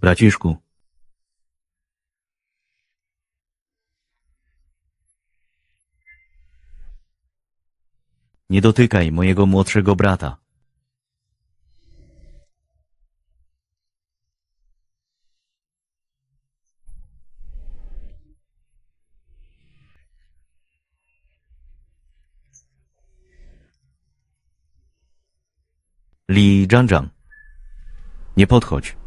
Braciszku. Nie dotykaj mojego młodszego brata. Li Zhangzhang. Nie podchodź.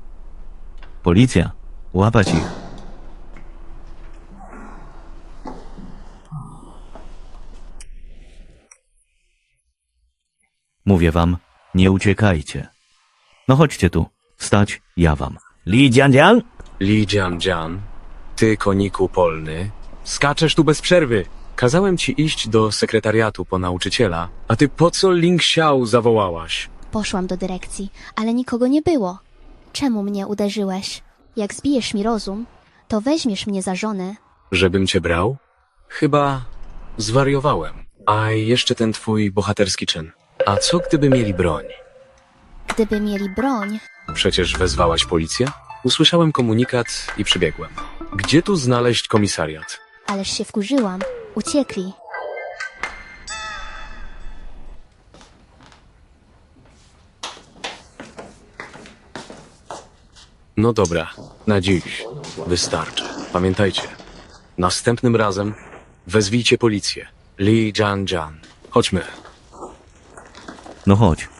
Policja. Łapać ich. Mówię wam, nie uciekajcie. No chodźcie tu. Stać, ja wam. Li Jianjiang? Li Jian Jian, ty koniku polny, skaczesz tu bez przerwy. Kazałem ci iść do sekretariatu po nauczyciela, a ty po co Ling Xiao zawołałaś? Poszłam do dyrekcji, ale nikogo nie było. Czemu mnie uderzyłeś? Jak zbijesz mi rozum, to weźmiesz mnie za żonę. Żebym cię brał? Chyba zwariowałem. A jeszcze ten twój bohaterski czyn. A co gdyby mieli broń? Gdyby mieli broń, Przecież wezwałaś policję? Usłyszałem komunikat i przybiegłem. Gdzie tu znaleźć komisariat? ależ się wkurzyłam. Uciekli. No dobra, na dziś wystarczy. Pamiętajcie, następnym razem wezwijcie policję. Li Jian Jian. Chodźmy. No chodź.